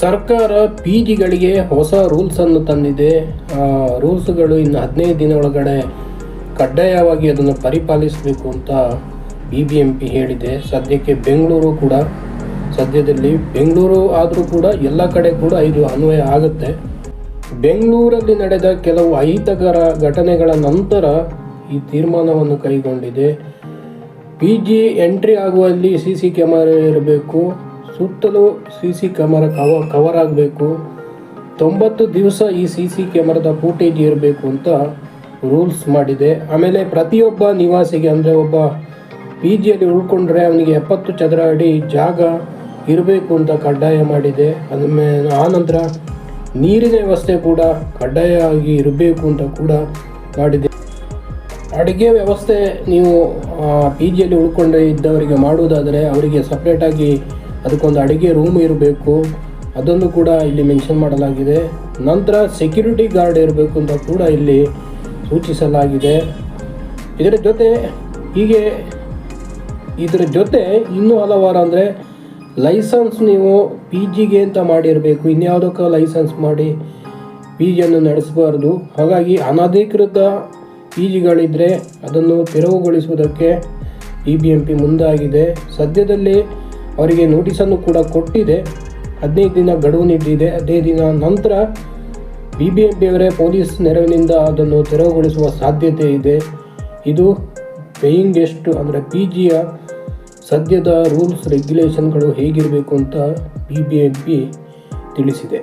ಸರ್ಕಾರ ಪಿ ಜಿಗಳಿಗೆ ಹೊಸ ರೂಲ್ಸನ್ನು ತಂದಿದೆ. ಆ, ರೂಲ್ಸ್ಗಳು ಇನ್ನು ಹದಿನೈದು ದಿನ ಒಳಗಡೆ ಕಡ್ಡಾಯವಾಗಿ ಅದನ್ನು ಪರಿಪಾಲಿಸಬೇಕು ಅಂತ ಬಿ ಬಿ ಎಂ ಪಿ ಹೇಳಿದೆ. ಸದ್ಯಕ್ಕೆ ಬೆಂಗಳೂರು ಕೂಡ, ಸದ್ಯದಲ್ಲಿ ಬೆಂಗಳೂರು ಆದರೂ ಕೂಡ ಎಲ್ಲ ಕಡೆ ಕೂಡ ಇದು ಅನ್ವಯ ಆಗುತ್ತೆ. ಬೆಂಗಳೂರಲ್ಲಿ ನಡೆದ ಕೆಲವು ಅಹಿತಕರ ಘಟನೆಗಳ ನಂತರ ಈ ತೀರ್ಮಾನವನ್ನು ಕೈಗೊಂಡಿದೆ. ಪಿ ಜಿ ಎಂಟ್ರಿ ಆಗುವಲ್ಲಿ ಸಿ ಸಿ ಕ್ಯಾಮರಾ ಇರಬೇಕು. ಸುತ್ತಲೂ ಸಿ ಸಿ ಕ್ಯಾಮರಾ ಕವ ಕವರ್ ಆಗಬೇಕು. ತೊಂಬತ್ತು ದಿವಸ ಈ ಸಿ ಸಿ ಕ್ಯಾಮರಾದ ಫೂಟೇಜ್ ಇರಬೇಕು ಅಂತ ರೂಲ್ಸ್ ಮಾಡಿದೆ. ಆಮೇಲೆ ಪ್ರತಿಯೊಬ್ಬ ನಿವಾಸಿಗೆ ಅಂದರೆ ಒಬ್ಬ ಪಿ ಜಿಯಲ್ಲಿ ಉಳ್ಕೊಂಡ್ರೆ ಅವನಿಗೆ ಎಪ್ಪತ್ತು ಚದರ ಅಡಿ ಜಾಗ ಇರಬೇಕು ಅಂತ ಕಡ್ಡಾಯ ಮಾಡಿದೆ. ಅದ್ಮೇಲೆ ಆನಂತರ ನೀರಿನ ವ್ಯವಸ್ಥೆ ಕೂಡ ಕಡ್ಡಾಯ ಆಗಿ ಇರಬೇಕು ಅಂತ ಕೂಡ ಮಾಡಿದೆ. ಅಡುಗೆ ವ್ಯವಸ್ಥೆ ನೀವು ಪಿ ಜಿಯಲ್ಲಿ ಉಳ್ಕೊಂಡೇ ಇದ್ದವರಿಗೆ ಮಾಡುವುದಾದರೆ ಅವರಿಗೆ ಸಪ್ರೇಟಾಗಿ ಅದಕ್ಕೊಂದು ಅಡುಗೆ ರೂಮ್ ಇರಬೇಕು. ಅದನ್ನು ಕೂಡ ಇಲ್ಲಿ ಮೆನ್ಷನ್ ಮಾಡಲಾಗಿದೆ. ನಂತರ ಸೆಕ್ಯೂರಿಟಿ ಗಾರ್ಡ್ ಇರಬೇಕು ಅಂತ ಕೂಡ ಇಲ್ಲಿ ಸೂಚಿಸಲಾಗಿದೆ. ಇದರ ಜೊತೆ ಹೀಗೆ ಇದರ ಜೊತೆ ಇನ್ನೂ ಹಲವಾರು ಅಂದರೆ ಲೈಸೆನ್ಸ್ ನೀವು ಪಿ ಜಿಗೆ ಅಂತ ಮಾಡಿರಬೇಕು. ಇನ್ಯಾವುದಕ್ಕೂ ಲೈಸೆನ್ಸ್ ಮಾಡಿ ಪಿ ಜಿಯನ್ನು ನಡೆಸಬಾರ್ದು. ಹಾಗಾಗಿ ಅನಧಿಕೃತ ಪಿ ಜಿಗಳಿದ್ದರೆ ಅದನ್ನು ತೆರವುಗೊಳಿಸುವುದಕ್ಕೆ ಬಿ ಬಿ ಎಂ ಪಿ ಮುಂದಾಗಿದೆ. ಸದ್ಯದಲ್ಲಿ ಅವರಿಗೆ ನೋಟಿಸನ್ನು ಕೂಡ ಕೊಟ್ಟಿದೆ. ಹದಿನೈದು ದಿನ ಗಡುವು ನೀಡಿದೆ. ಹದಿನೈದು ದಿನ ನಂತರ ಬಿ ಬಿ ಎಂ ಪಿಯವರೇ ಪೊಲೀಸ್ ನೆರವಿನಿಂದ ಅದನ್ನು ತೆರವುಗೊಳಿಸುವ ಸಾಧ್ಯತೆ ಇದೆ. ಇದು ಪೇಯಿಂಗ್ ಎಷ್ಟ್ ಅಂದರೆ ಪಿ ಜಿಯ ಸದ್ಯದ ರೂಲ್ಸ್ ರೆಗ್ಯುಲೇಷನ್ಗಳು ಹೇಗಿರಬೇಕು ಅಂತ ಬಿ ಬಿ ಎಂ ಪಿ ತಿಳಿಸಿದೆ.